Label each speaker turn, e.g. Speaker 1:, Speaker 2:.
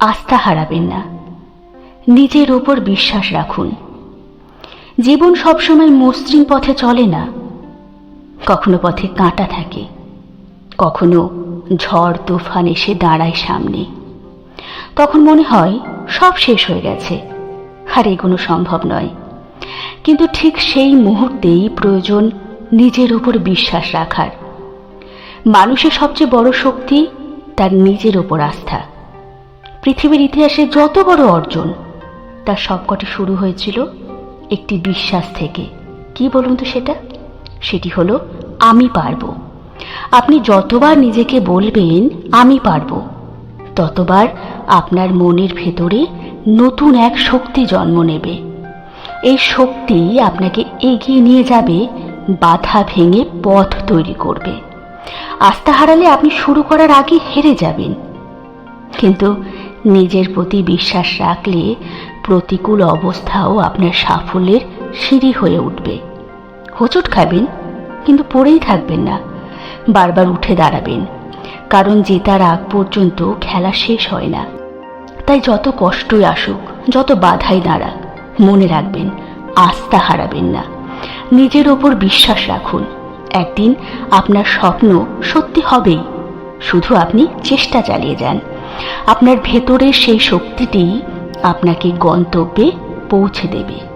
Speaker 1: আস্থা হারাবেন না। নিজের ওপর বিশ্বাস রাখুন। জীবন সবসময় মসৃণ পথে চলে না। কখনো পথে কাঁটা থাকে। কখনো ঝড়, তুফান এসে দাঁড়ায় সামনে। তখন মনে হয় সব শেষ হয়ে গেছে, আর এগুলো সম্ভব নয়। কিন্তু ঠিক সেই মুহূর্তেই প্রয়োজন নিজের উপর বিশ্বাস রাখার। মানুষের সবচেয়ে বড় শক্তি তার নিজের ওপর আস্থা। পৃথিবীর ইতিহাসে যত বড় অর্জন, তার সবকটি শুরু হয়েছিল একটি বিশ্বাস থেকে। কি বলুন তো সেটা? সেটি হলো, আমি পারব। আপনি যতবার নিজেকে বলবেন, আমি পারব, ততবার আপনার মনের ভেতরে নতুন এক শক্তি জন্ম নেবে। এই শক্তি আপনাকে এগিয়ে নিয়ে যাবে, বাধা ভেঙে পথ তৈরি করবে। আস্থা হারালে আপনি শুরু করার আগে হেরে যাবেন। কিন্তু নিজের প্রতি বিশ্বাস রাখলে প্রতিকূল অবস্থাও আপনার সাফল্যের সিঁড়ি হয়ে উঠবে। হোঁচট খাবেন, কিন্তু পড়েই থাকবেন না। বারবার উঠে দাঁড়াবেন, কারণ জেতার আগ পর্যন্ত খেলা শেষ হয় না। তাই যত কষ্টই আসুক, যত বাধাই দাঁড়াক মনে রাখবেন, আস্থা হারাবেন না। নিজের ওপর বিশ্বাস রাখুন, একদিন আপনার স্বপ্ন সত্যি হবেই। শুধু আপনি চেষ্টা চালিয়ে যান। আপনার ভেতরের সেই শক্তিটি আপনাকে গন্তব্যে পৌঁছে দেবে।